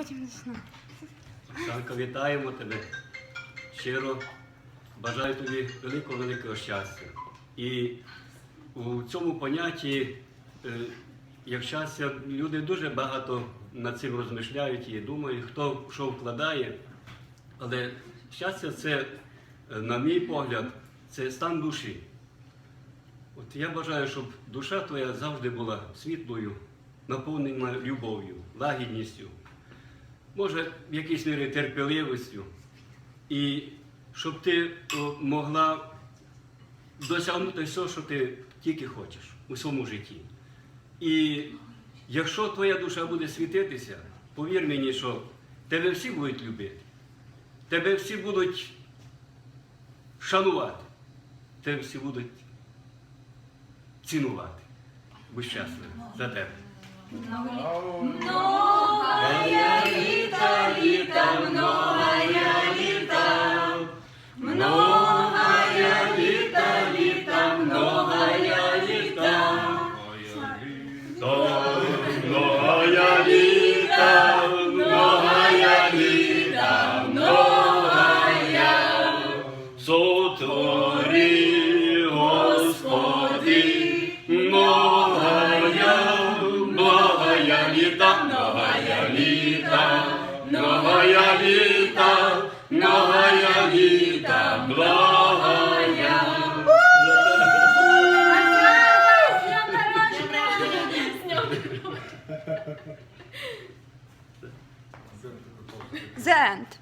потім почну. Оксанка, вітаємо тебе. Щиро бажаю тобі великого великого щастя. І у цьому понятті, е, як щастя, люди дуже багато над цим розмишляють і думають, хто що вкладає. Але щастя це, е, на мій погляд, це стан душі. От я бажаю, щоб душа твоя завжди була світлою, наповнена любов'ю, лагідністю, може, в якійсь мірі терпеливістю, і щоб ти могла досягнути все, що ти тільки хочеш у своєму житті. І якщо твоя душа буде світитися, повір мені, що тебе всі будуть любити, тебе всі будуть шанувати, тебе всі будуть цінувати. Будь щасливий за тебе літа, много я літа, много я літа, літа, много я літа, много літа, много я літа, много я. Сотвори, Господи, много я, літа, много я літа новая віта, новая віта, благая. Зент.